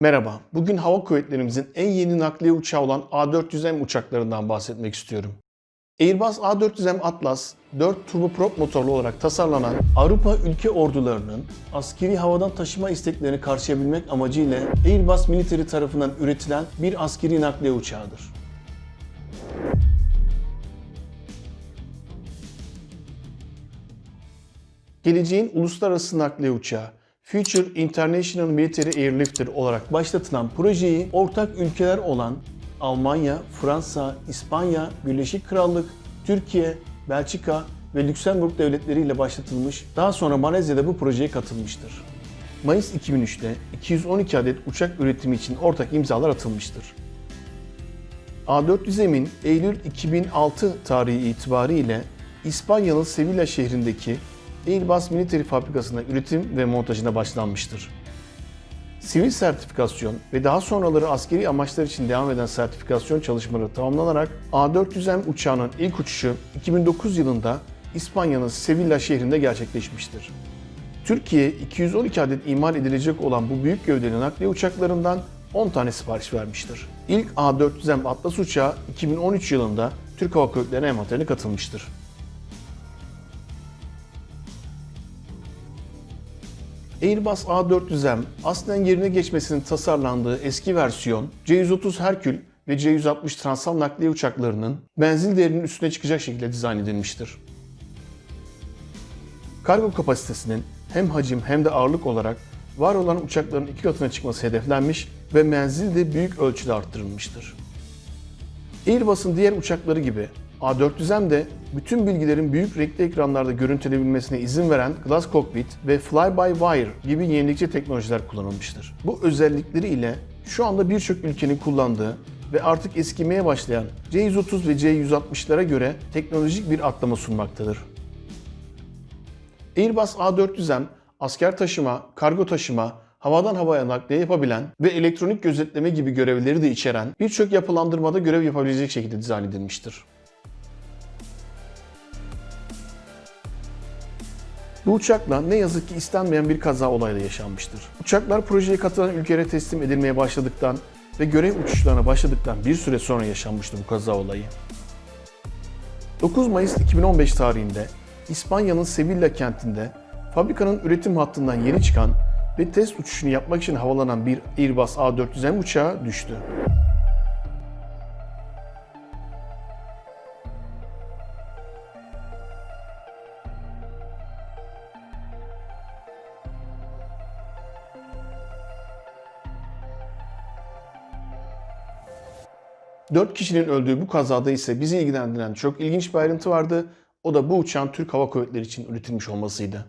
Merhaba, bugün hava kuvvetlerimizin en yeni nakliye uçağı olan A400M uçaklarından bahsetmek istiyorum. Airbus A400M Atlas, 4 turboprop motorlu olarak tasarlanan Avrupa ülke ordularının askeri havadan taşıma isteklerini karşılayabilmek amacıyla Airbus Military tarafından üretilen bir askeri nakliye uçağıdır. geleceğin uluslararası nakliye uçağı Future International Military Airlifter olarak başlatılan projeyi ortak ülkeler olan Almanya, Fransa, İspanya, Birleşik Krallık, Türkiye, Belçika ve Lüksemburg devletleriyle başlatılmış, daha sonra Malezya'da bu projeye katılmıştır. Mayıs 2003'te 212 adet uçak üretimi için ortak imzalar atılmıştır. A400M'in Eylül 2006 tarihi itibariyle İspanya'nın Sevilla şehrindeki Airbus Military Fabrikası'nda üretim ve montajına başlanmıştır. Sivil sertifikasyon ve daha sonraları askeri amaçlar için devam eden sertifikasyon çalışmaları tamamlanarak A400M uçağının ilk uçuşu 2009 yılında İspanya'nın Sevilla şehrinde gerçekleşmiştir. Türkiye 212 adet imal edilecek olan bu büyük gövdeli nakliye uçaklarından 10 tane sipariş vermiştir. İlk A400M Atlas uçağı 2013 yılında Türk Hava Kuvvetleri'ne envanterine katılmıştır. Airbus A400M aslen yerine geçmesinin tasarlandığı eski versiyon C-130 Herkül ve C-160 Transal nakliye uçaklarının menzil değerinin üstüne çıkacak şekilde dizayn edilmiştir. Kargo kapasitesinin hem hacim hem de ağırlık olarak var olan uçakların iki katına çıkması hedeflenmiş ve menzil de büyük ölçüde arttırılmıştır. Airbus'un diğer uçakları gibi A400M de bütün bilgilerin büyük renkli ekranlarda görüntülenebilmesine izin veren Glass Cockpit ve Fly-by-Wire gibi yenilikçi teknolojiler kullanılmıştır. Bu özellikleri ile şu anda birçok ülkenin kullandığı ve artık eskimeye başlayan C-130 ve C-160'lara göre teknolojik bir atlama sunmaktadır. Airbus A400M asker taşıma, kargo taşıma, havadan havaya nakliye yapabilen ve elektronik gözetleme gibi görevleri de içeren birçok yapılandırmada görev yapabilecek şekilde dizayn edilmiştir. Bu uçakla ne yazık ki istenmeyen bir kaza olayı da yaşanmıştır. Uçaklar projeye katılan ülkelere teslim edilmeye başladıktan ve görev uçuşlarına başladıktan bir süre sonra yaşanmıştı bu kaza olayı. 9 Mayıs 2015 tarihinde İspanya'nın Sevilla kentinde fabrikanın üretim hattından yeni çıkan ve test uçuşunu yapmak için havalanan bir Airbus A400M uçağı düştü. Dört kişinin öldüğü bu kazada ise bizi ilgilendiren çok ilginç bir ayrıntı vardı. O da bu uçağın Türk Hava Kuvvetleri için üretilmiş olmasıydı.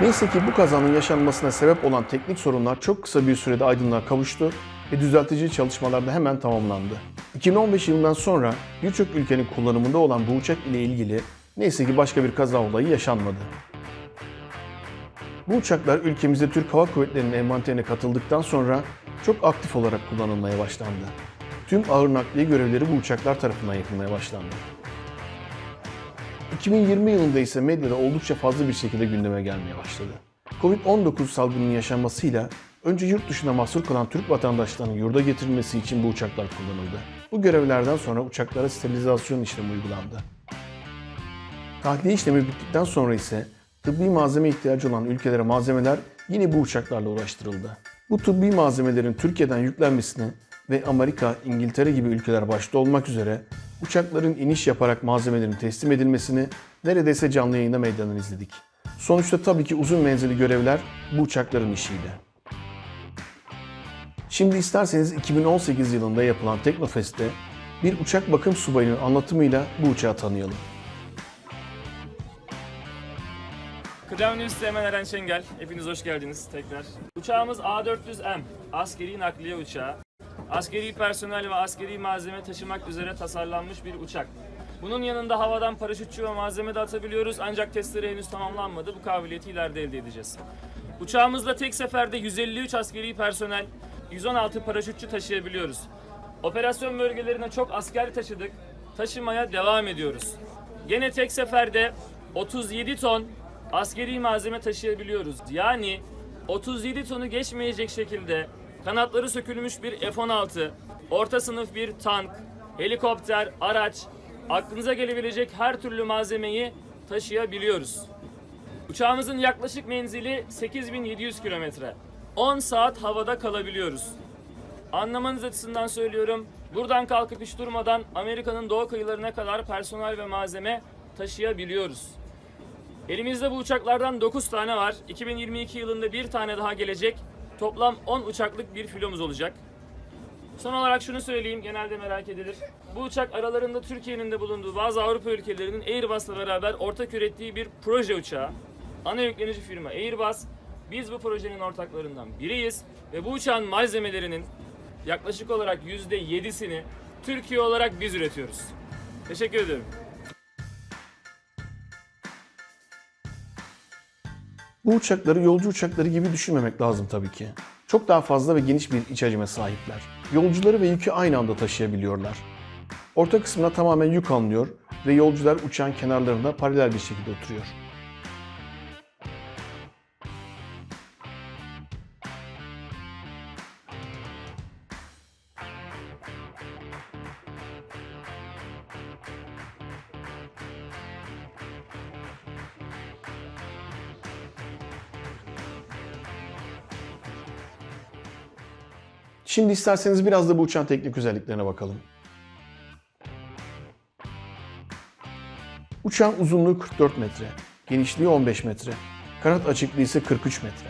Neyse ki bu kazanın yaşanmasına sebep olan teknik sorunlar çok kısa bir sürede aydınlığa kavuştu ve düzeltici çalışmalar da hemen tamamlandı. 2015 yılından sonra birçok ülkenin kullanımında olan bu uçak ile ilgili neyse ki başka bir kaza olayı yaşanmadı. Bu uçaklar ülkemizde Türk Hava Kuvvetleri'nin envanterine katıldıktan sonra çok aktif olarak kullanılmaya başlandı. Tüm ağır nakliye görevleri bu uçaklar tarafından yapılmaya başlandı. 2020 yılında ise medyada oldukça fazla bir şekilde gündeme gelmeye başladı. Covid-19 salgının yaşanmasıyla önce yurt dışına mahsur kalan Türk vatandaşlarının yurda getirilmesi için bu uçaklar kullanıldı. Bu görevlerden sonra uçaklara sterilizasyon işlemi uygulandı. Tahliye işlemi bittikten sonra ise tıbbi malzeme ihtiyacı olan ülkelere malzemeler yine bu uçaklarla ulaştırıldı. Bu tıbbi malzemelerin Türkiye'den yüklenmesini ve Amerika, İngiltere gibi ülkeler başta olmak üzere uçakların iniş yaparak malzemelerin teslim edilmesini neredeyse canlı yayında medyadan izledik. Sonuçta tabii ki uzun menzilli görevler bu uçakların işiydi. Şimdi isterseniz 2018 yılında yapılan Teknofest'te bir uçak bakım subayının anlatımıyla bu uçağı tanıyalım. Kıdemli Üsteğmen Eren Şengel. Hepiniz hoş geldiniz tekrar. Uçağımız A400M. Askeri nakliye uçağı. Askeri personel ve askeri malzeme taşımak üzere tasarlanmış bir uçak. Bunun yanında havadan paraşütçü ve malzeme de atabiliyoruz ancak testleri henüz tamamlanmadı. Bu kabiliyeti ileride elde edeceğiz. Uçağımızla tek seferde 153 askeri personel, 116 paraşütçü taşıyabiliyoruz. Operasyon bölgelerine çok asker taşıdık. Taşımaya devam ediyoruz. Gene tek seferde 37 ton askeri malzeme taşıyabiliyoruz. Yani 37 tonu geçmeyecek şekilde kanatları sökülmüş bir F-16, orta sınıf bir tank, helikopter, araç, aklınıza gelebilecek her türlü malzemeyi taşıyabiliyoruz. Uçağımızın yaklaşık menzili 8700 kilometre. 10 saat havada kalabiliyoruz. Anlamanız açısından söylüyorum. Buradan kalkıp hiç durmadan Amerika'nın doğu kıyılarına kadar personel ve malzeme taşıyabiliyoruz. Elimizde bu uçaklardan 9 tane var. 2022 yılında bir tane daha gelecek. Toplam 10 uçaklık bir filomuz olacak. Son olarak şunu söyleyeyim, genelde merak edilir. Bu uçak aralarında Türkiye'nin de bulunduğu bazı Avrupa ülkelerinin Airbus'la beraber ortak ürettiği bir proje uçağı. Ana yüklenici firma Airbus. Biz bu projenin ortaklarından biriyiz ve bu uçağın malzemelerinin yaklaşık olarak %7'sini Türkiye olarak biz üretiyoruz. Teşekkür ediyorum. Bu uçakları yolcu uçakları gibi düşünmemek lazım tabii ki. Çok daha fazla ve geniş bir iç hacme sahipler. Yolcuları ve yükü aynı anda taşıyabiliyorlar. Orta kısmına tamamen yük alınıyor ve yolcular uçağın kenarlarında paralel bir şekilde oturuyor. Şimdi isterseniz biraz da bu uçağın teknik özelliklerine bakalım. Uçağın uzunluğu 44 metre, genişliği 15 metre, kanat açıklığı ise 43 metre.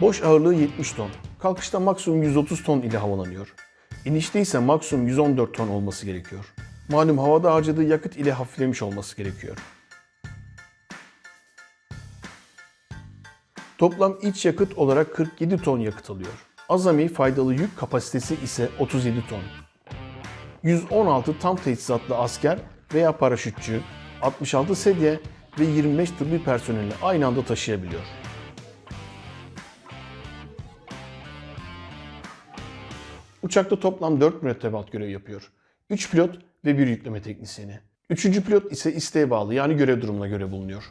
Boş ağırlığı 70 ton. Kalkışta maksimum 130 ton ile havalanıyor. İnişte ise maksimum 114 ton olması gerekiyor. Malum havada harcadığı yakıt ile hafiflemiş olması gerekiyor. Toplam iç yakıt olarak 47 ton yakıt alıyor. Azami faydalı yük kapasitesi ise 37 ton. 116 tam teçhizatlı asker veya paraşütçü, 66 sedye ve 25 tıbbi personeli aynı anda taşıyabiliyor. Uçakta toplam 4 mürettebat görev yapıyor. 3 pilot ve 1 yükleme teknisyeni. Üçüncü pilot ise isteğe bağlı yani görev durumuna göre bulunuyor.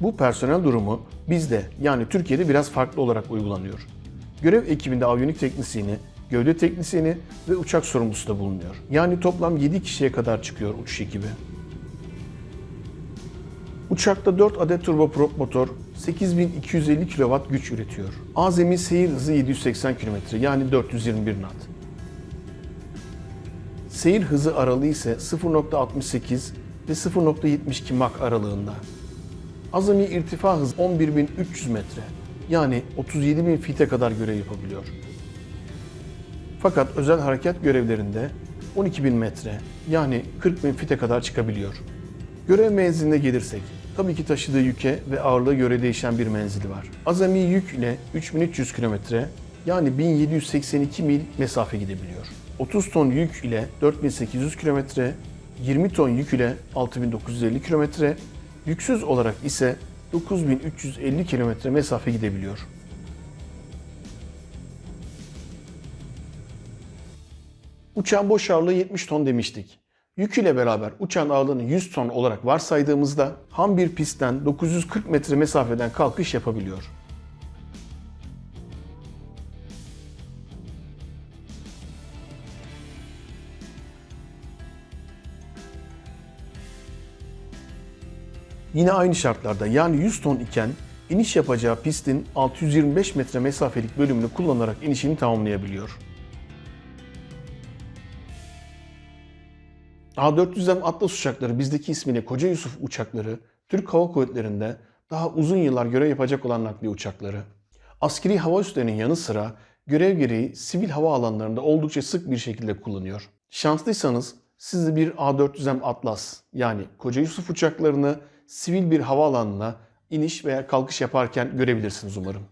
Bu personel durumu bizde yani Türkiye'de biraz farklı olarak uygulanıyor. Görev ekibinde aviyonik teknisyeni, gövde teknisyeni ve uçak sorumlusu da bulunuyor. Yani toplam 7 kişiye kadar çıkıyor uçuş ekibi. Uçakta 4 adet turboprop motor 8250 kW güç üretiyor. Azami seyir hızı 780 km yani 421 knot. Seyir hızı aralığı ise 0.68 ve 0.72 Mach aralığında. Azami irtifa hızı 11.300 metre yani 37.000 fite kadar görev yapabiliyor. Fakat özel harekat görevlerinde 12.000 metre yani 40.000 fite kadar çıkabiliyor. Görev menziline gelirsek, tabii ki taşıdığı yüke ve ağırlığa göre değişen bir menzili var. Azami yük ile 3300 kilometre yani 1782 mil mesafe gidebiliyor. 30 ton yük ile 4800 kilometre, 20 ton yük ile 6950 kilometre, yüksüz olarak ise 9350 kilometre mesafe gidebiliyor. Uçağın boş ağırlığı 70 ton demiştik. Yük ile beraber uçağın ağırlığını 100 ton olarak varsaydığımızda ham bir pistten 940 metre mesafeden kalkış yapabiliyor. Yine aynı şartlarda yani 100 ton iken iniş yapacağı pistin 625 metre mesafelik bölümünü kullanarak inişini tamamlayabiliyor. A400M Atlas uçakları bizdeki ismiyle Koca Yusuf uçakları Türk Hava Kuvvetleri'nde daha uzun yıllar görev yapacak olan nakliye uçakları. Askeri hava üslerinin yanı sıra görev gereği sivil hava alanlarında oldukça sık bir şekilde kullanıyor. Şanslıysanız siz de bir A400M Atlas yani Koca Yusuf uçaklarını sivil bir havaalanına iniş veya kalkış yaparken görebilirsiniz umarım.